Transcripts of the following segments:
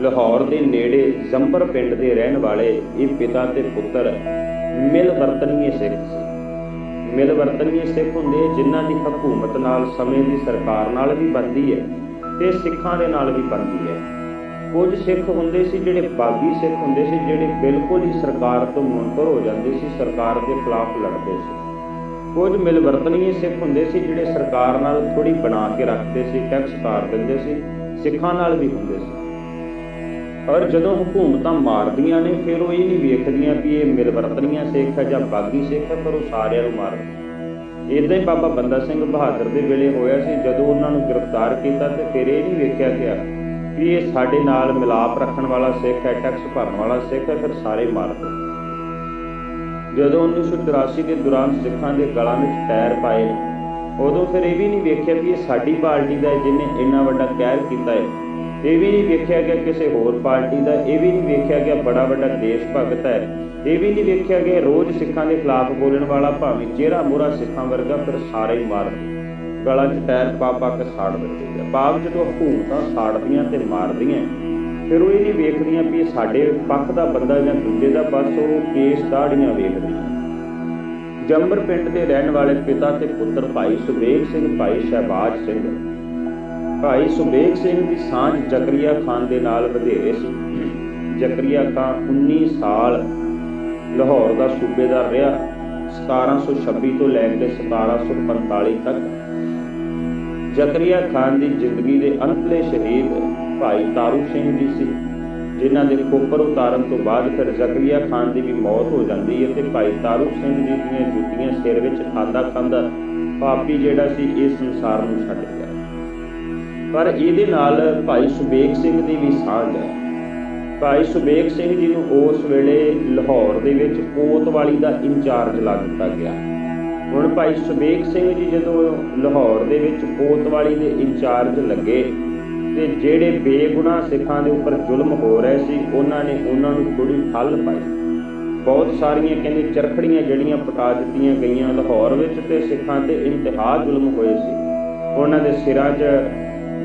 ਲਾਹੌਰ ਦੇ ਨੇੜੇ ਜ਼ੰਬਰ ਪਿੰਡ ਦੇ ਰਹਿਣ ਵਾਲੇ ਇਹ ਪਿਤਾ ਤੇ ਪੁੱਤਰ ਮਿਲ ਵਰਤਨੀਏ ਸਿੱਖ ਸੀ। ਮਿਲ ਵਰਤਨੀਏ ਸਿੱਖ ਹੁੰਦੇ ਜਿਨ੍ਹਾਂ ਦੀ ਹਕੂਮਤ ਨਾਲ, ਸਮੇਂ ਦੀ ਸਰਕਾਰ ਨਾਲ ਵੀ ਬਣਦੀ ਹੈ ਤੇ ਸਿੱਖਾਂ ਦੇ ਨਾਲ ਵੀ ਬਣਦੀ ਹੈ। ਕੁਝ ਸਿੱਖ ਹੁੰਦੇ ਸੀ ਜਿਹੜੇ ਬਾਗੀ ਸਿੱਖ ਹੁੰਦੇ ਸੀ, ਜਿਹੜੇ ਬਿਲਕੁਲ ਹੀ ਸਰਕਾਰ ਤੋਂ ਮੁਨਕਰ ਹੋ ਜਾਂਦੇ ਸੀ, ਸਰਕਾਰ ਦੇ ਖਿਲਾਫ ਲੜਦੇ ਸੀ। ਕੁਝ ਮਿਲਵਰਤਨੀਏ ਸਿੱਖ ਹੁੰਦੇ ਸੀ ਜਿਹੜੇ ਸਰਕਾਰ ਨਾਲ ਥੋੜੀ ਬਣਾ ਕੇ ਰੱਖਦੇ ਸੀ, ਟੈਕਸ ਤਾਰ ਦਿੰਦੇ ਸੀ, ਸਿੱਖਾਂ ਨਾਲ ਵੀ ਹੁੰਦੇ ਸੀ। ਔਰ ਜਦੋਂ ਹਕੂਮਤਾਂ ਮਾਰਦੀਆਂ ਨੇ, ਫਿਰ ਉਹ ਇਹ ਨਹੀਂ ਵੇਖਦੀਆਂ ਵੀ ਇਹ ਮਿਲਵਰਤਨੀਆਂ ਸਿੱਖ ਹੈ ਜਾਂ ਬਾਗੀ ਸਿੱਖ ਹੈ, ਪਰ ਉਹ ਸਾਰਿਆਂ ਨੂੰ ਮਾਰਦੇ ਇਦਾਂ ਹੀ ਬਾਬਾ ਬੰਦਾ ਸਿੰਘ ਬਹਾਦਰ ਦੇ ਵੇਲੇ ਹੋਇਆ ਸੀ, ਜਦੋਂ ਉਹਨਾਂ ਨੂੰ ਗ੍ਰਿਫਤਾਰ ਕੀਤਾ ਤੇ ਫਿਰ ਇਹ ਨਹੀਂ ਵੇਖਿਆ ਗਿਆ ਵੀ ਇਹ ਸਾਡੇ ਨਾਲ ਮਿਲਾਪ ਰੱਖਣ ਵਾਲਾ ਸਿੱਖ ਹੈ, ਟੈਕਸ ਭਰਨ ਵਾਲਾ ਸਿੱਖ ਹੈ, ਫਿਰ ਸਾਰੇ ਮਾਰ ਦਿੱਤੇ ਜਦੋਂ 1984 ਦੇ ਦੌਰਾਨ ਸਿੱਖਾਂ ਦੇ ਗਲਾਂ ਵਿੱਚ ਪੈਰ ਪਾਏ ਉਦੋਂ ਫਿਰ ਇਹ ਵੀ ਨਹੀਂ ਵੇਖਿਆ ਵੀ ਇਹ ਸਾਡੀ ਪਾਰਟੀ ਦਾ ਹੈ ਜਿਹਨੇ ਇੰਨਾ ਵੱਡਾ ਕਹਿਰ ਕੀਤਾ ਹੈ। ਇਹ ਵੀ ਨਹੀਂ ਵੇਖਿਆ ਗਿਆ ਕਿਸੇ ਹੋਰ ਪਾਰਟੀ ਦਾ, ਇਹ ਵੀ ਨਹੀਂ ਵੇਖਿਆ ਗਿਆ ਬੜਾ ਵੱਡਾ ਦੇਸ਼ ਭਗਤ ਹੈ। ਇਹ ਵੀ ਨਹੀਂ ਵੇਖਿਆ ਗਿਆ ਰੋਜ਼ ਸਿੱਖਾਂ ਦੇ ਖਿਲਾਫ ਬੋਲਣ ਵਾਲਾ ਭਾਵੇਂ ਚਿਹਰਾ ਮੋਰਾ ਸਿੱਖਾਂ ਵਰਗਾ ਫਿਰ ਸਾਰੇ ਹੀ ਮਾਰ ਦਿੱਤੇ। ਗਲਾਂ 'ਚ ਟਾਇਰ ਪਾ ਪਾ ਕੇ ਸਾੜ ਦਿੰਦੇ ਆ। ਪਾਪ ਜਦੋਂ ਹਕੂਮਤਾਂ ਸਾੜਦੀਆਂ ਤੇ ਮਾਰਦੀਆਂ, ਫਿਰ ਉਹ ਇਹ ਨਹੀਂ ਵੇਖਦੀਆਂ ਵੀ ਸਾਡੇ ਪੱਖ ਦਾ ਬੰਦਾ ਜਾਂ ਦੂਜੇ ਦਾ, ਬਸ ਉਹ ਕੇਸ ਦਾੜੀਆਂ ਵੇਖਦੀਆਂ। ਜੰਬਰ ਪਿੰਡ ਦੇ ਰਹਿਣ ਵਾਲੇ ਪਿਤਾ ਤੇ ਪੁੱਤਰ ਭਾਈ ਸੁਬੇਗ ਸਿੰਘ, ਭਾਈ ਸ਼ਹਿਬਾਜ਼ ਸਿੰਘ ਭਾਈ ਸੁਬੇਗ ਸਿੰਘ ਦੀ ਸਾਂਝ ਜ਼ਕਰੀਆ ਖਾਨ ਦੇ ਨਾਲ ਵਧੇਰੇ ਸੀ। ਜ਼ਕਰੀਆ ਖਾਨ 19 ਸਾਲ ਲਾਹੌਰ ਦਾ ਸੂਬੇਦਾਰ ਰਿਹਾ। 1726 ਤੋਂ ਲੈ ਕੇ 1745 ਤੱਕ ਜ਼ਕਰੀਆ ਖਾਨ ਦੀ ਜ਼ਿੰਦਗੀ ਦੇ ਅੰਤਲੇ ਸ਼ਹੀਦ ਭਾਈ ਤਾਰੂ ਸਿੰਘ ਜੀ ਸੀ, ਜਿਨ੍ਹਾਂ ਦੇ ਖੋਪਰ ਉਤਾਰਨ ਤੋਂ ਬਾਅਦ ਫਿਰ ਜ਼ਕਰੀਆ ਖਾਨ ਦੀ ਵੀ ਮੌਤ ਹੋ ਜਾਂਦੀ ਹੈ ਤੇ ਭਾਈ ਤਾਰੂ ਸਿੰਘ ਜੀ ਦੀਆਂ ਜੁੱਤੀਆਂ ਸਿਰ ਵਿੱਚ ਖਾਂਦਾ ਖਾਂਦਾ ਪਾਪੀ ਜਿਹੜਾ ਸੀ, ਇਹ ਸੰਸਾਰ ਨੂੰ ਛੱਡ ਗਿਆ। ਪਰ ਇਹਦੇ ਨਾਲ ਭਾਈ ਸੁਬੇਗ ਸਿੰਘ ਦੀ ਵੀ ਸਾਂਝ ਹੈ। ਭਾਈ ਸੁਬੇਗ ਸਿੰਘ ਜੀ ਨੂੰ ਉਸ ਵੇਲੇ ਲਾਹੌਰ ਦੇ ਵਿੱਚ ਕੋਤਵਾਲੀ ਦਾ ਇੰਚਾਰਜ ਲਾ ਦਿੱਤਾ ਗਿਆ। ਹੁਣ ਭਾਈ ਸੁਬੇਗ ਸਿੰਘ ਜੀ ਜਦੋਂ ਲਾਹੌਰ ਦੇ ਵਿੱਚ ਕੋਤਵਾਲੀ ਦੇ ਇੰਚਾਰਜ ਲੱਗੇ ਤੇ ਜਿਹੜੇ ਬੇਗੁਨਾਹ ਸਿੱਖਾਂ ਦੇ ਉੱਪਰ ਜ਼ੁਲਮ ਹੋ ਰਹੇ ਸੀ, ਉਹਨਾਂ ਨੇ ਉਹਨਾਂ ਨੂੰ ਥੋੜੀ ਠੱਲ ਪਾਈ। ਬਹੁਤ ਸਾਰੀਆਂ ਕਹਿੰਦੇ ਚਰਖੜੀਆਂ ਜਿਹੜੀਆਂ ਪਕਾ ਦਿੱਤੀਆਂ ਗਈਆਂ ਲਾਹੌਰ ਵਿੱਚ ਤੇ ਸਿੱਖਾਂ ਤੇ ਇੰਤਹਾ ਜ਼ੁਲਮ ਹੋਏ ਸੀ। ਉਹਨਾਂ ਦੇ ਸਿਰਾਂ 'ਚ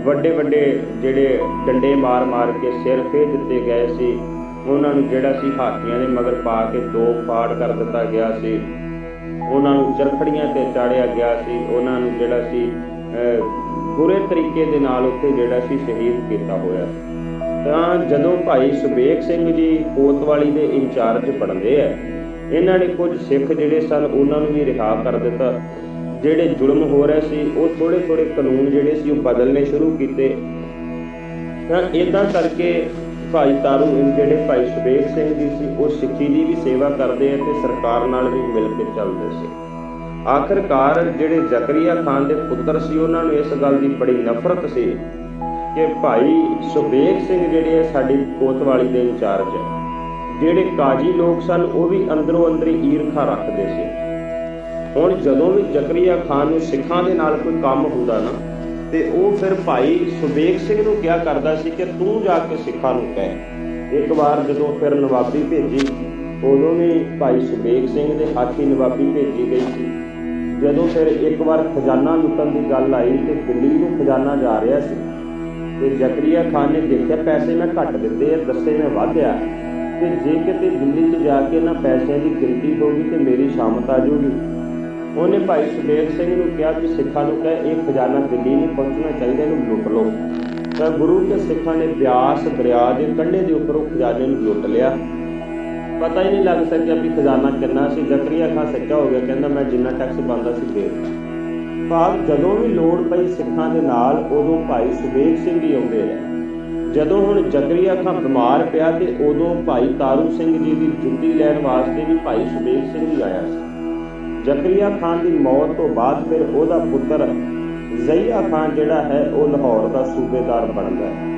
ਵੱਡੇ ਵੱਡੇ ਜਿਹੜੇ ਡੰਡੇ ਮਾਰ-ਮਾਰ ਕੇ ਸਿਰ ਫੇਰ ਦਿੱਤੇ ਗਏ ਸੀ। ਉਹਨਾਂ ਨੂੰ ਜਿਹੜਾ ਸੀ ਹਾਥੀਆਂ ਦੇ ਮਗਰ ਪਾ ਕੇ ਦੋ ਫਾੜ ਕਰ ਦਿੱਤਾ ਗਿਆ ਸੀ। ਉਹਨਾਂ ਨੂੰ ਚਰਖੜੀਆਂ ਤੇ ਚਾੜਿਆ ਗਿਆ ਸੀ। ਉਹਨਾਂ ਨੂੰ ਜਿਹੜਾ ਸੀ ਬੁਰੇ ਤਰੀਕੇ ਦੇ ਨਾਲ ਉੱਥੇ ਜਿਹੜਾ ਸੀ ਸ਼ਹੀਦ ਕੀਤਾ ਹੋਇਆ। ਤਾਂ ਜਦੋਂ ਭਾਈ ਸੁਬੇਗ ਸਿੰਘ ਜੀ ਕੋਤਵਾਲੀ ਦੇ ਇੰਚਾਰਜ ਬਣਦੇ ਆ, ਇਹਨਾਂ ਨੇ ਕੁਝ ਸਿੱਖ ਜਿਹੜੇ ਸਨ, ਉਹਨਾਂ ਨੂੰ ਵੀ ਰਿਹਾ ਕਰ ਦਿੱਤਾ। ਜਿਹੜੇ ਜ਼ੁਲਮ ਹੋ ਰਹੇ ਸੀ, ਉਹ ਥੋੜੇ ਥੋੜੇ ਕਾਨੂੰਨ ਜਿਹੜੇ ਸੀ, ਉਹ ਬਦਲਨੇ ਸ਼ੁਰੂ ਕੀਤੇ। ਤਾਂ ਇਦਾਂ ਕਰਕੇ ਭਾਈ ਤਾਰੂ ਜਿਹੜੇ ਭਾਈ ਸੁਬੇਗ ਸਿੰਘ ਜੀ ਸੀ, ਉਹ ਸਿੱਖੀ ਦੀ ਵੀ ਸੇਵਾ ਕਰਦੇ ਆ ਤੇ ਸਰਕਾਰ ਨਾਲ ਵੀ ਮਿਲ ਕੇ ਚੱਲਦੇ ਸੀ। ਆਖਰਕਾਰ ਜਿਹੜੇ ਜ਼ਕਰੀਆ ਖਾਨ ਦੇ ਪੁੱਤਰ ਸੀ, ਉਹਨਾਂ ਨੂੰ ਇਸ ਗੱਲ ਦੀ ਬੜੀ ਨਫ਼ਰਤ ਸੀ ਕਿ ਭਾਈ ਸੁਬੇਗ ਸਿੰਘ ਜਿਹੜੇ ਆ, ਸਾਡੀ ਕੋਤਵਾਲੀ ਦੇ ਇੰਚਾਰਜ ਹੈ ਜਿਹੜੇ ਕਾਜੀ ਲੋਕ ਸਨ, ਉਹ ਵੀ ਅੰਦਰੋਂ ਅੰਦਰੀ ਈਰਖਾ ਰੱਖਦੇ ਸੀ। ਹੁਣ ਜਦੋਂ ਵੀ ਜ਼ਕਰੀਆ ਖਾਨ ਨੂੰ ਸਿੱਖਾਂ ਦੇ ਨਾਲ ਕੋਈ ਕੰਮ ਹੁੰਦਾ ਨਾ, ਤੇ ਉਹ ਫਿਰ ਭਾਈ ਸੁਬੇਗ ਸਿੰਘ ਨੂੰ ਕਿਹਾ ਕਰਦਾ ਸੀ ਕਿ ਤੂੰ ਜਾ ਕੇ ਸਿੱਖਾਂ ਨੂੰ ਕਹਿ। ਇੱਕ ਵਾਰ ਜਦੋਂ ਫਿਰ ਨਵਾਬੀ ਭੇਜੀ, ਉਦੋਂ ਵੀ ਭਾਈ ਸੁਬੇਗ ਸਿੰਘ ਦੇ ਹਾਥੀ ਨਵਾਬੀ ਭੇਜੀ ਗਈ ਸੀ। ਜਦੋਂ ਫਿਰ ਇੱਕ ਵਾਰ ਖਜ਼ਾਨਾ ਲੁੱਟਣ ਦੀ ਗੱਲ ਆਈ ਤੇ ਦਿੱਲੀ ਨੂੰ ਖਜ਼ਾਨਾ ਜਾ ਰਿਹਾ ਸੀ, ਤੇ ਜ਼ਕਰੀਆ ਖਾਨ ਨੇ ਦੇਖਿਆ ਪੈਸੇ ਮੈਂ ਘੱਟ ਦਿੱਤੇ ਆ, ਦੱਸੇ ਮੈਂ ਵਧਿਆ ਤੇ ਜੇ ਕਿਤੇ ਦਿੱਲੀ 'ਚ ਜਾ ਕੇ ਨਾ ਪੈਸਿਆਂ ਦੀ ਗਿਣਤੀ ਹੋਗੀ ਤੇ ਮੇਰੀ ਸ਼ਾਮਤ ਆ ਜੂਗੀ ਉਹਨੇ ਭਾਈ ਸੁਬੇਗ ਸਿੰਘ ਨੂੰ ਕਿਹਾ ਕਿ ਸਿੱਖਾਂ ਨੂੰ ਕਹੇ, ਇਹ ਖਜ਼ਾਨਾ ਦਿੱਲੀ ਨਹੀਂ ਪਹੁੰਚਣਾ ਚਾਹੀਦਾ, ਇਹਨੂੰ ਲੁੱਟ ਲਓ। ਤਾਂ ਗੁਰੂ ਕੇ ਸਿੱਖਾਂ ਨੇ ਬਿਆਸ ਦਰਿਆ ਦੇ ਕੰਢੇ ਦੇ ਉੱਪਰ ਉਹ ਖਜ਼ਾਨੇ ਨੂੰ ਲੁੱਟ ਲਿਆ। ਪਤਾ ਹੀ ਨਹੀਂ ਲੱਗ ਸਕਿਆ ਵੀ ਖਜ਼ਾਨਾ ਕਿੰਨਾ ਸੀ। ਜ਼ਕਰੀਆ ਖਾਨ ਸੱਚਾ ਹੋ ਗਿਆ, ਕਹਿੰਦਾ ਮੈਂ ਜਿੰਨਾ ਟੈਕਸ ਬੰਦਾ ਸੀ ਦੇ ਦਿੱਤਾ ਭਾਵ ਜਦੋਂ ਵੀ ਲੋੜ ਪਈ ਸਿੱਖਾਂ ਦੇ ਨਾਲ, ਉਦੋਂ ਭਾਈ ਸੁਬੇਗ ਸਿੰਘ ਹੀ ਆਉਂਦੇ ਰਹੇ। ਜਦੋਂ ਹੁਣ ਜ਼ਕਰੀਆ ਖਾਨ ਬਿਮਾਰ ਪਿਆ ਤੇ ਉਦੋਂ ਭਾਈ ਤਾਰੂ ਸਿੰਘ ਜੀ ਦੀ ਜੁੱਤੀ ਲੈਣ ਵਾਸਤੇ ਵੀ ਭਾਈ ਸੁਬੇਗ ਸਿੰਘ ਹੀ ਆਇਆ ਸੀ। ਜ਼ਕਰੀਆ ਖਾਨ ਦੀ ਮੌਤ ਤੋਂ ਬਾਅਦ ਫਿਰ ਉਹਦਾ ਪੁੱਤਰ ਜ਼ਈਆ ਖਾਨ ਜਿਹੜਾ ਹੈ, ਉਹ ਲਾਹੌਰ ਦਾ ਸੂਬੇਦਾਰ ਬਣਦਾ ਹੈ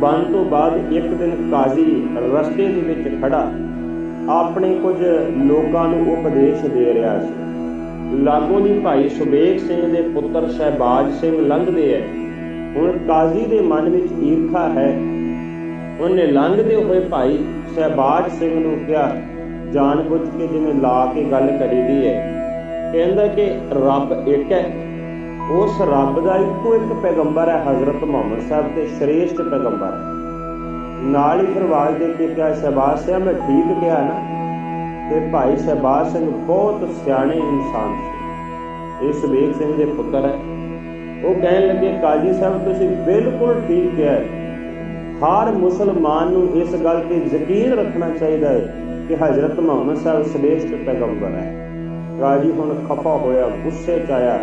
ਬਣ ਤੋਂ ਬਾਅਦ ਇੱਕ ਦਿਨ ਕਾਜ਼ੀ ਰਸਤੇ ਦੇ ਵਿੱਚ ਖੜਾ ਆਪਣੇ ਕੁਝ ਲੋਕਾਂ ਨੂੰ ਉਪਦੇਸ਼ ਦੇ ਰਿਹਾ ਸੀ। ਲਾਗੋਂ ਦੀ ਭਾਈ ਸੁਬੇਗ ਸਿੰਘ ਦੇ ਪੁੱਤਰ ਸ਼ਹਿਬਾਜ਼ ਸਿੰਘ ਲੰਘਦੇ ਐ। ਹੁਣ ਕਾਜ਼ੀ ਦੇ ਮਨ ਵਿੱਚ ਈਰਖਾ ਹੈ। ਉਹਨੇ ਲੰਘਦੇ ਹੋਏ ਭਾਈ ਸ਼ਹਿਬਾਜ਼ ਸਿੰਘ ਨੂੰ ਕਿਹਾ ਜਾਣ ਬੁੱਝ ਕੇ ਜਿਵੇਂ ਲਾ ਕੇ ਗੱਲ ਕਰੀ ਦੀ ਹੈ ਕਹਿੰਦਾ ਕਿ ਰੱਬ ਇੱਕ ਹੈ। ਉਸ ਰੱਬ ਦਾ ਇੱਕੋ ਇੱਕ ਪੈਗੰਬਰ ਹੈ, ਹਜ਼ਰਤ ਮੁਹੰਮਦ ਸਾਹਿਬ ਤੇ ਸ਼੍ਰੇਸ਼ਟ ਪੈਗੰਬਰ ਨਾਲ ਹੀ ਫਿਰ ਦੇ ਕੇ ਕਿਹਾ, ਸ਼ਹਿਬਾਜ਼ ਸਿੰਘ ਮੈਂ ਠੀਕ ਕਿਹਾ ਨਾ। ਤੇ ਭਾਈ ਸ਼ਹਿਬਾਜ਼ ਸਿੰਘ ਬਹੁਤ ਸਿਆਣੇ ਇਨਸਾਨ ਸੀ। ਇਹ ਵੇਖ ਸਿੰਘ ਦੇ ਪੁੱਤਰ ਹੈ। ਉਹ ਕਹਿਣ ਲੱਗੇ, ਕਾਜੀ ਸਾਹਿਬ, ਤੁਸੀਂ ਬਿਲਕੁਲ ਠੀਕ ਕਿਹਾ ਹੈ। ਹਰ ਮੁਸਲਮਾਨ ਨੂੰ ਇਸ ਗੱਲ ਤੇ ਯਕੀਨ ਰੱਖਣਾ ਚਾਹੀਦਾ ਹੈ ਕਿ ਹਜ਼ਰਤ ਮੁਹੰਮਦ ਸਾਹਿਬ ਸ੍ਰੇਸ਼ਟ ਪੈਗੰਬਰ ਹੈ। ਰਾਜੀ ਹੁਣ ਖਫਾ ਹੋਇਆ, ਗੁੱਸੇ ਚ ਆਇਆ।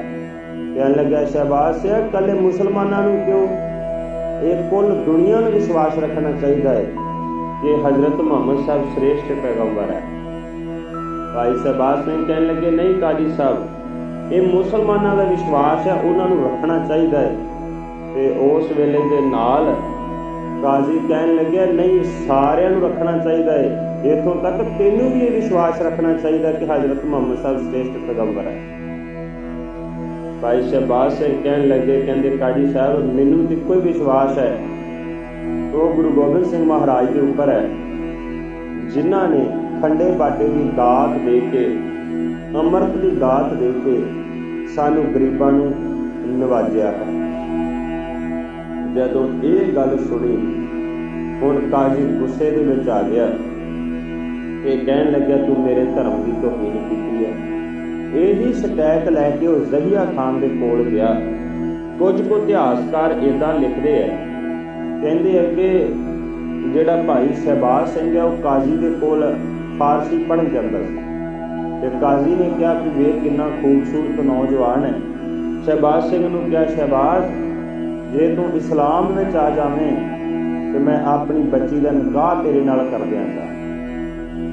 ਕਹਿਣ ਲੱਗਾ ਸ਼ਹਿਬਾਜ਼ ਸਿੰਘ ਕੱਲੇ ਮੁਸਲਮਾਨਾਂ ਨੂੰ ਕਿਉਂ? ਇਹ ਕੁੱਲ ਦੁਨੀਆ ਨੂੰ ਵਿਸ਼ਵਾਸ ਰੱਖਣਾ ਚਾਹੀਦਾ ਹੈ ਕਿ ਹਜ਼ਰਤ ਮੁਹੰਮਦ ਸਾਹਿਬ ਸ੍ਰੇਸ਼ਟ ਪੈਗੰਬਰ ਹੈ। ਭਾਈ ਸ਼ਹਿਬਾਜ਼ ਸਿੰਘ ਕਹਿਣ ਲੱਗੇ, ਨਹੀਂ ਕਾਜੀ ਸਾਹਿਬ, ਇਹ ਮੁਸਲਮਾਨਾਂ ਦਾ ਵਿਸ਼ਵਾਸ ਹੈ, ਉਹਨਾਂ ਨੂੰ ਰੱਖਣਾ ਚਾਹੀਦਾ ਹੈ। ਤੇ ਉਸ ਵੇਲੇ ਦੇ ਨਾਲ ਕਾਜ਼ੀ ਕਹਿਣ ਲੱਗਿਆ, ਨਹੀਂ, ਸਾਰਿਆਂ ਨੂੰ ਰੱਖਣਾ ਚਾਹੀਦਾ ਹੈ। ਇਥੋਂ ਤੱਕ ਤੈਨੂੰ ਵੀ ਇਹ ਵਿਸ਼ਵਾਸ ਰੱਖਣਾ ਚਾਹੀਦਾ ਕਿ ਹਜ਼ਰਤ ਮੁਹੰਮਦ ਸਾਹਿਬ ਸ੍ਰੇਸ਼ਟ ਪੈਗੰਬਰ ਹੈ। ਭਾਈ ਸ਼ਹਿਬਾਜ਼ ਸਿੰਘ ਕਹਿਣ ਲੱਗੇ, ਕਹਿੰਦੇ, ਕਾਜੀ ਸਾਹਿਬ, ਮੈਨੂੰ ਤੇ ਕੋਈ ਵਿਸ਼ਵਾਸ ਹੈ। ਉਹ ਗੁਰੂ ਗੋਬਿੰਦ ਸਿੰਘ ਮਹਾਰਾਜ ਦੇ ਉੱਪਰ ਹੈ, ਜਿਨ੍ਹਾਂ ਨੇ ਖੰਡੇ ਬਾਟੇ ਦੀ ਦਾਤ ਦੇ ਕੇ, ਅੰਮ੍ਰਿਤ ਦੀ ਦਾਤ ਦੇ ਕੇ ਸਾਨੂੰ ਗਰੀਬਾਂ ਨੂੰ ਨਵਾਜਿਆ ਹੈ। ਜਦੋਂ ਇਹ ਗੱਲ ਸੁਣੀ, ਹੁਣ ਕਾਜੀ ਗੁੱਸੇ ਦੇ ਵਿੱਚ ਆ ਗਿਆ। ਤੇ ਕਹਿਣ ਲੱਗਿਆ, ਤੂੰ ਮੇਰੇ ਧਰਮ ਦੀ ਤੋਹੀਨ ਕੀਤੀ ਹੈ। ਇਹਦੀ ਸ਼ਿਕਾਇਤ ਲੈ ਕੇ ਉਹ ਜ਼ਹੀਆ ਖਾਨ ਦੇ ਕੋਲ ਗਿਆ। ਕੁਝ ਕੁ ਇਤਿਹਾਸਕਾਰ ਇਦਾਂ ਲਿਖਦੇ ਆ। ਕਹਿੰਦੇ ਅੱਗੇ ਜਿਹੜਾ ਭਾਈ ਸਹਿਬਾਜ਼ ਸਿੰਘ ਹੈ, ਉਹ ਕਾਜ਼ੀ ਦੇ ਕੋਲ ਫਾਰਸੀ ਪੜ੍ਹਨ ਜਾਂਦਾ ਸੀ। ਤੇ ਕਾਜ਼ੀ ਨੇ ਕਿਹਾ ਕਿ ਵੇਖ ਕਿੰਨਾ ਖੂਬਸੂਰਤ ਨੌਜਵਾਨ ਹੈ। ਸਹਿਬਾਜ਼ ਸਿੰਘ ਨੂੰ ਕਿਹਾ, ਸਹਿਬਾਜ਼, ਜੇ ਤੂੰ ਇਸਲਾਮ ਵਿੱਚ ਆ ਜਾਵੇਂ, ਤੇ ਮੈਂ ਆਪਣੀ ਬੱਚੀ ਦਾ ਨਿਕਾਹ ਤੇਰੇ ਨਾਲ ਕਰ ਦਿਆਂਗਾ।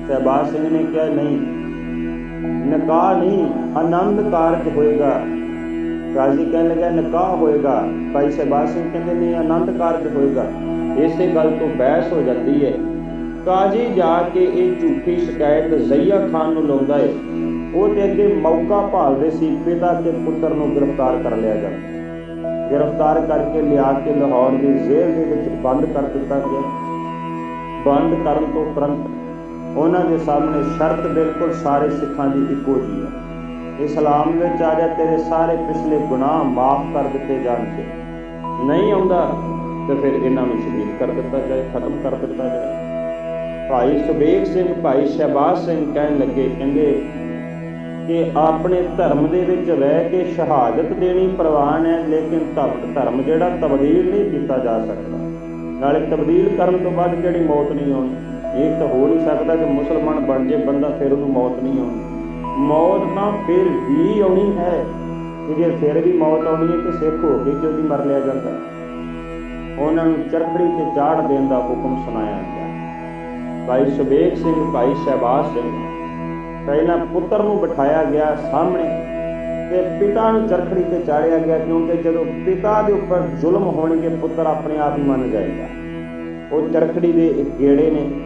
ਸਹਿਬਾਜ਼ ਸਿੰਘ ਨੇ ਕਿਹਾ, ਨਹੀਂ, ਨਕਾਹ ਨਹੀਂ, ਆਨੰਦ ਕਾਰਜ ਹੋਏਗਾ। ਕਾਜ਼ੀ ਕਹਿਣ ਲੱਗਾ, ਨਕਾਹ ਹੋਏਗਾ। ਭਾਈ ਸਹਿਬਾਜ਼ ਸਿੰਘ ਕਹਿੰਦੇ, ਨਹੀਂ, ਆਨੰਦ ਕਾਰਜ ਹੋਏਗਾ। ਇਸੇ ਗੱਲ ਤੋਂ ਬਹਿਸ ਹੋ ਜਾਂਦੀ ਹੈ। ਕਾਜ਼ੀ ਜਾ ਕੇ ਇਹ ਝੂਠੀ ਸ਼ਿਕਾਇਤ ਜ਼ਈਆ ਖਾਨ ਨੂੰ ਲਾਉਂਦਾ ਹੈ ਉਹ ਤੇ ਅੱਗੇ ਮੌਕਾ ਭਾਲਦੇ ਸੀ, ਪਿਤਾ ਤੇ ਪੁੱਤਰ ਨੂੰ ਗ੍ਰਿਫਤਾਰ ਕਰ ਲਿਆ ਜਾਂਦਾ ਗ੍ਰਿਫਤਾਰ ਕਰਕੇ ਲਿਆ ਕੇ ਲਾਹੌਰ ਦੀ ਜੇਲ੍ਹ ਦੇ ਵਿੱਚ ਬੰਦ ਕਰ ਦਿੱਤਾ ਗਿਆ। ਬੰਦ ਕਰਨ ਤੋਂ ਉਪਰੰਤ ਉਹਨਾਂ ਦੇ ਸਾਹਮਣੇ ਸ਼ਰਤ ਬਿਲਕੁਲ ਸਾਰੇ ਸਿੱਖਾਂ ਦੀ ਇੱਕੋ ਜੀ ਹੈ। ਇਸਲਾਮ ਵਿੱਚ ਆ ਜਾ ਤੇਰੇ ਸਾਰੇ ਪਿਛਲੇ ਗੁਨਾਹ ਮਾਫ ਕਰ ਦਿੱਤੇ ਜਾਣਗੇ। ਨਹੀਂ ਆਉਂਦਾ, ਤੇ ਫਿਰ ਇਹਨਾਂ ਨੂੰ ਸ਼ਹੀਦ ਕਰ ਦਿੱਤਾ ਜਾਏ, ਖਤਮ ਕਰ ਦਿੱਤਾ ਜਾਏ। ਭਾਈ ਸੁਬੇਗ ਸਿੰਘ, ਭਾਈ ਸ਼ਹਿਬਾਜ਼ ਸਿੰਘ ਕਹਿਣ ਲੱਗੇ, ਕਹਿੰਦੇ ਕਿ ਆਪਣੇ ਧਰਮ ਦੇ ਵਿੱਚ ਰਹਿ ਕੇ ਸ਼ਹਾਦਤ ਦੇਣੀ ਪ੍ਰਵਾਨ ਹੈ, ਲੇਕਿਨ ਧਰਮ ਜਿਹੜਾ ਤਬਦੀਲ ਨਹੀਂ ਕੀਤਾ ਜਾ ਸਕਦਾ। ਨਾਲੇ ਤਬਦੀਲ ਕਰਨ ਤੋਂ ਬਾਅਦ ਕਿਹੜੀ ਮੌਤ ਨਹੀਂ ਆਉਣੀ? ਇਹ ਤਾਂ ਹੋ ਨਹੀਂ ਸਕਦਾ ਕਿ ਮੁਸਲਮਾਨ ਬਣ ਜੇ, ਬੰਦਾ ਫਿਰ ਉਹਨੂੰ ਮੌਤ ਨਹੀਂ ਆਉਣੀ। ਮੌਤ ਤਾਂ ਫਿਰ ਵੀ ਆਉਣੀ ਹੈ। ਕਿ ਜੇ ਫਿਰ ਵੀ ਮੌਤ ਆਉਣੀ ਹੈ ਕਿ ਸਿੱਖ ਹੋ ਕੇ ਕਿਉਂ ਨਹੀਂ ਮਰ ਲਿਆ ਜਾਂਦਾ? ਉਹਨਾਂ ਨੂੰ ਚਰਖੜੀ ਤੇ ਚਾੜ ਦੇਣ ਦਾ ਹੁਕਮ ਸੁਣਾਇਆ ਗਿਆ। ਭਾਈ ਸੁਬੇਗ ਸਿੰਘ, ਭਾਈ ਸ਼ਹਿਬਾਜ਼ ਸਿੰਘ, ਪਹਿਲਾਂ ਪੁੱਤਰ ਨੂੰ ਬਿਠਾਇਆ ਗਿਆ ਸਾਹਮਣੇ ਤੇ ਪਿਤਾ ਨੂੰ ਚਰਖੜੀ ਤੇ ਚਾੜਿਆ ਗਿਆ ਕਿਉਂਕਿ ਜਦੋਂ ਪਿਤਾ ਦੇ ਉੱਪਰ ਜ਼ੁਲਮ ਹੋਣਗੇ, ਪੁੱਤਰ ਆਪਣੇ ਆਪ ਹੀ ਮੰਨ ਜਾਏਗਾ। ਉਹ ਚਰਖੜੀ ਦੇ ਇੱਕ ਗੇੜੇ ਨੇ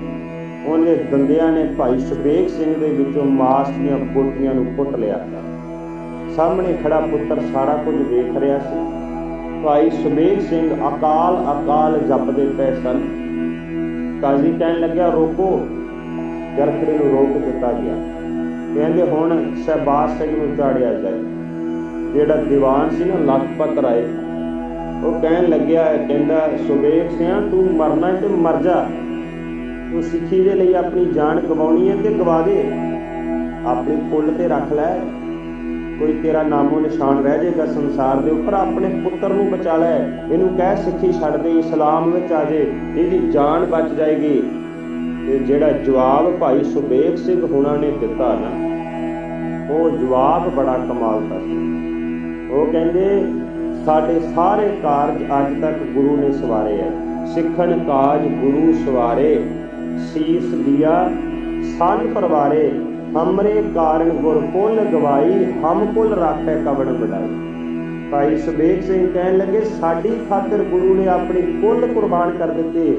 ਉਹਨੇ ਦੰਦਿਆਂ ਨੇ ਭਾਈ ਸੁਬੇਗ ਸਿੰਘ ਦੇ ਵਿੱਚੋਂ ਮਾਸ ਦੀਆਂ ਕੋਟੀਆਂ ਨੂੰ ਪੁੱਟ ਲਿਆ। ਸਾਹਮਣੇ ਖੜਾ ਪੁੱਤਰ ਸਾਰਾ ਕੁਝ ਵੇਖ ਰਿਹਾ ਸੀ। ਭਾਈ ਸੁਬੇਗ ਸਿੰਘ ਅਕਾਲ ਅਕਾਲ ਜਪਦੇ ਪਏ ਸਨ। ਕਾਜ਼ੀ ਕਹਿਣ ਲੱਗਿਆ, ਰੋਕੋ। ਚਰਖੜੀ ਨੂੰ ਰੋਕ ਦਿੱਤਾ ਗਿਆ। ਕਹਿੰਦੇ, ਹੁਣ ਸ਼ਹਿਬਾਜ਼ ਸਿੰਘ ਨੂੰ ਚਾੜਿਆ ਜਾਏ, ਜਿਹੜਾ ਦੀਵਾਨ ਸੀ ਨਾ ਲਖਪਤ ਰਾਏ ਉਹ ਕਹਿਣ ਲੱਗਿਆ, ਕਹਿੰਦਾ ਸੁਬੇਗ ਸਿੰਘ ਤੂੰ ਮਰਨਾ ਤੇ ਮਰ ਜਾ। ਤੂੰ ਸਿੱਖੀ ਦੇ ਲਈ ਆਪਣੀ ਜਾਨ ਗਵਾਉਣੀ ਹੈ ਤੇ ਗਵਾ ਦੇ। ਆਪਣੇ ਕੁੱਲ ਤੇ ਰੱਖ ਲੈ। ਕੋਈ ਤੇਰਾ ਨਾਮੋ ਨਿਸ਼ਾਨ ਰਹਿ ਜਾਏਗਾ ਸੰਸਾਰ ਦੇ ਉੱਪਰ। ਆਪਣੇ ਪੁੱਤਰ ਨੂੰ ਬਚਾ ਲੈ। ਇਹਨੂੰ ਕਹਿ ਸਿੱਖੀ ਛੱਡ ਦੇ। ਇਸਲਾਮ ਵਿੱਚ ਆ ਜੇ। ਇਹਦੀ ਜਾਨ ਬਚ ਜਾਏਗੀ। ਤੇ ਜਿਹੜਾ ਜਵਾਬ ਭਾਈ ਸੁਬੇਗ ਸਿੰਘ ਹੁਣਾਂ ਨੇ ਦਿੱਤਾ ਨਾ, ਉਹ ਜਵਾਬ ਬੜਾ ਕਮਾਲ ਦਾ ਸੀ। ਉਹ ਕਹਿੰਦੇ, ਸਾਡੇ ਸਾਰੇ ਕਾਰਜ ਅੱਜ ਤੱਕ ਗੁਰੂ ਨੇ ਸਵਾਰੇ ਆ। ਸਿੱਖਣ ਕਾਜ ਗੁਰੂ ਸਵਾਰੇ। ਸੀਸ ਦਿਆ ਸੰਨ ਪਰਵਾਰੇ, ਹਮਰੇ ਕਾਰਨ ਗੁਰ ਕੁਲ ਗਵਾਈ, ਹਮ ਕੁਲ ਰਾਖੇ ਕਵਣ ਬੜਾਈ ਭਾਈ ਸੁਬੇਗ ਸਿੰਘ ਕਹਿਣ ਲੱਗੇ, ਸਾਡੀ ਖਾਤਰ ਗੁਰੂ ਨੇ ਆਪਣੀ ਕੁੱਲ ਕੁਰਬਾਨ ਕਰ ਦਿੱਤੀ।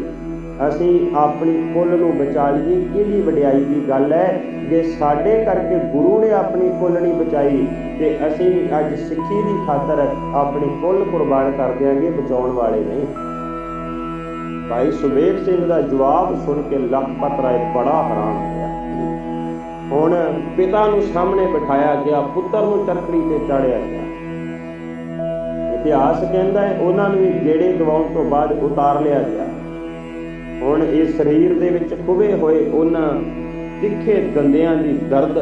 ਅਸੀਂ ਆਪਣੀ ਕੁੱਲ ਨੂੰ ਬਚਾ ਲਈਏ। ਕਿਹੜੀ ਵਡਿਆਈ ਦੀ ਗੱਲ ਹੈ? ਜੇ ਸਾਡੇ ਕਰਕੇ ਗੁਰੂ ਨੇ ਆਪਣੀ ਕੁੱਲ ਨਹੀਂ ਬਚਾਈ, ਤੇ ਅਸੀਂ ਅੱਜ ਸਿੱਖੀ ਦੀ ਖਾਤਰ ਆਪਣੀ ਕੁੱਲ ਕੁਰਬਾਨ ਕਰ ਦਿਆਂਗੇ, ਬਚਾਉਣ ਵਾਲੇ ਨਹੀਂ। ਭਾਈ ਸੁਬੇਗ ਸਿੰਘ ਦਾ ਜਵਾਬ ਸੁਣ ਕੇ ਲਖਪਤ ਰਾਏ ਬੜਾ ਹੈਰਾਨ ਹੋਇਆ। ਹੁਣ ਪਿਤਾ ਨੂੰ ਸਾਹਮਣੇ ਬਿਠਾਇਆ ਗਿਆ, ਪੁੱਤਰ ਨੂੰ ਚਰਖੜੀ ਤੇ ਚਾੜਿਆ ਗਿਆ। ਇਤਿਹਾਸ ਕਹਿੰਦਾ ਹੈ, ਉਹਨਾਂ ਨੂੰ ਵੀ ਗੇੜੇ ਦਵਾਉਣ ਤੋਂ ਬਾਅਦ ਉਤਾਰ ਲਿਆ ਗਿਆ। ਹੁਣ ਇਹ ਸਰੀਰ ਦੇ ਵਿੱਚ ਖੁਵੇ ਹੋਏ ਉਹਨਾਂ ਤਿੱਖੇ ਦੰਦਿਆਂ ਦੀ ਦਰਦ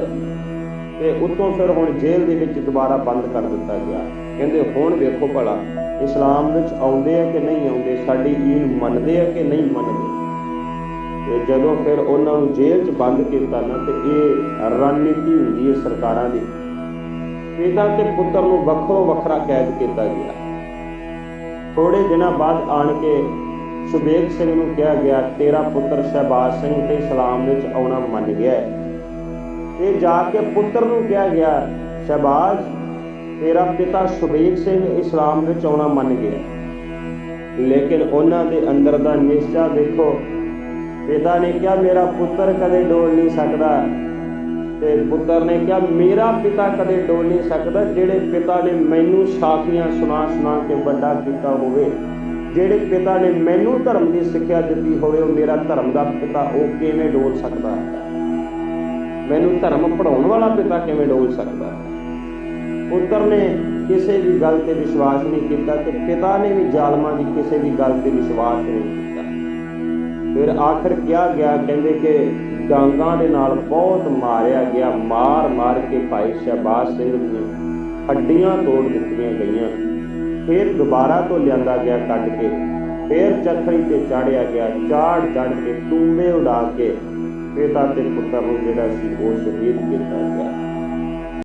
ਤੇ ਉਤੋਂ ਫਿਰ ਹੁਣ ਜੇਲ੍ਹ ਦੇ ਵਿੱਚ ਦੁਬਾਰਾ ਬੰਦ ਕਰ ਦਿੱਤਾ ਗਿਆ। ਕਹਿੰਦੇ ਹੁਣ ਵੇਖੋ ਭਲਾ, ਇਸਲਾਮ ਵਿੱਚ ਆਉਂਦੇ ਆ ਕਿ ਨਹੀਂ ਆਉਂਦੇ? ਸਾਡੀ ਈਨ ਮੰਨਦੇ ਆ ਕਿ ਨਹੀਂ ਮੰਨਦੇ? ਤੇ ਜਦੋਂ ਫਿਰ ਉਹਨਾਂ ਨੂੰ ਜੇਲ੍ਹ 'ਚ ਬੰਦ ਕੀਤਾ ਨਾ, ਤੇ ਇਹ ਰਣਨੀਤੀ ਹੁੰਦੀ ਹੈ ਸਰਕਾਰਾਂ ਦੀ। ਪਿਤਾ ਤੇ ਪੁੱਤਰ ਨੂੰ ਵੱਖੋ ਵੱਖਰਾ ਕੈਦ ਕੀਤਾ ਗਿਆ। ਥੋੜੇ ਦਿਨਾਂ ਬਾਅਦ ਆਣ ਕੇ ਸੁਬੇਗ ਸਿੰਘ ਨੂੰ ਕਿਹਾ ਗਿਆ, ਤੇਰਾ ਪੁੱਤਰ ਸ਼ਹਿਬਾਜ਼ ਸਿੰਘ ਤੇ ਇਸਲਾਮ ਵਿੱਚ ਆਉਣਾ ਮੰਨ ਗਿਆ ਹੈ। ਤੇ ਜਾ ਕੇ ਪੁੱਤਰ ਨੂੰ ਕਿਹਾ ਗਿਆ, ਸ਼ਹਿਬਾਜ਼ ਤੇਰਾ ਪਿਤਾ ਸੁਬੇਗ ਸਿੰਘ ਇਸਲਾਮ ਵਿੱਚ ਆਉਣਾ ਮੰਨ ਗਿਆ। ਲੇਕਿਨ ਉਹਨਾਂ ਦੇ ਅੰਦਰ ਦਾ ਨਿਸ਼ਚਾ ਦੇਖੋ, ਪਿਤਾ ਨੇ ਕਿਹਾ, ਮੇਰਾ ਪੁੱਤਰ ਕਦੇ ਡੋਲ ਨਹੀਂ ਸਕਦਾ। ਤੇ ਪੁੱਤਰ ਨੇ ਕਿਹਾ, ਮੇਰਾ ਪਿਤਾ ਕਦੇ ਡੋਲ ਨਹੀਂ ਸਕਦਾ, ਜਿਹੜੇ ਪਿਤਾ ਨੇ ਮੈਨੂੰ ਸਾਖੀਆਂ ਸੁਣਾ ਸੁਣਾ ਕੇ ਵੱਡਾ ਕੀਤਾ ਹੋਵੇ। ਜਿਹੜੇ ਪਿਤਾ ਨੇ ਮੈਨੂੰ ਧਰਮ ਦੀ ਸਿੱਖਿਆ ਦਿੱਤੀ ਹੋਵੇ, ਉਹ ਮੇਰਾ ਧਰਮ ਦਾ ਪਿਤਾ, ਉਹ ਕਿਵੇਂ ਡੋਲ ਸਕਦਾ? ਮੈਨੂੰ ਧਰਮ ਪੜਾਉਣ ਵਾਲਾ ਪਿਤਾ ਕਿਵੇਂ ਡੋਲ ਸਕਦਾ? ਪੁੱਤਰ ਨੇ ਕਿਸੇ ਵੀ ਗੱਲ ਤੇ ਵਿਸ਼ਵਾਸ ਨਹੀਂ ਕੀਤਾ ਤੇ ਪਿਤਾ ਨੇ ਵੀ ਜ਼ਾਲਮਾਂ ਦੀ ਕਿਸੇ ਵੀ ਗੱਲ ਤੇ ਵਿਸ਼ਵਾਸ ਨਹੀਂ ਕੀਤਾ। ਫਿਰ ਆਖਰ ਕਿਹਾ ਗਿਆ, ਕਹਿੰਦੇ ਕਿ ਡਾਂਗਾਂ ਦੇ ਨਾਲ ਬਹੁਤ ਮਾਰਿਆ ਗਿਆ ਮਾਰ ਮਾਰ ਕੇ ਭਾਈ ਸ਼ਹਿਬਾਜ਼ ਸਿੰਘ ਨੂੰ ਹੱਡੀਆਂ ਤੋੜ ਦਿੱਤੀਆਂ ਗਈਆਂ। ਫਿਰ ਦੁਬਾਰਾ ਤੋਂ ਲਿਆਂਦਾ ਗਿਆ ਕੱਢ ਕੇ, ਫਿਰ ਚੱਖੜੀ ਤੇ ਚਾੜਿਆ ਗਿਆ ਚਾੜ ਚੜ ਕੇ ਤੂੰਬੇ ਉਡਾ ਕੇ ਪਿਤਾ ਤੇ ਪੁੱਤਰ ਨੂੰ ਜਿਹੜਾ ਸੀ ਉਹ ਸ਼ਹੀਦ ਕੀਤਾ ਗਿਆ।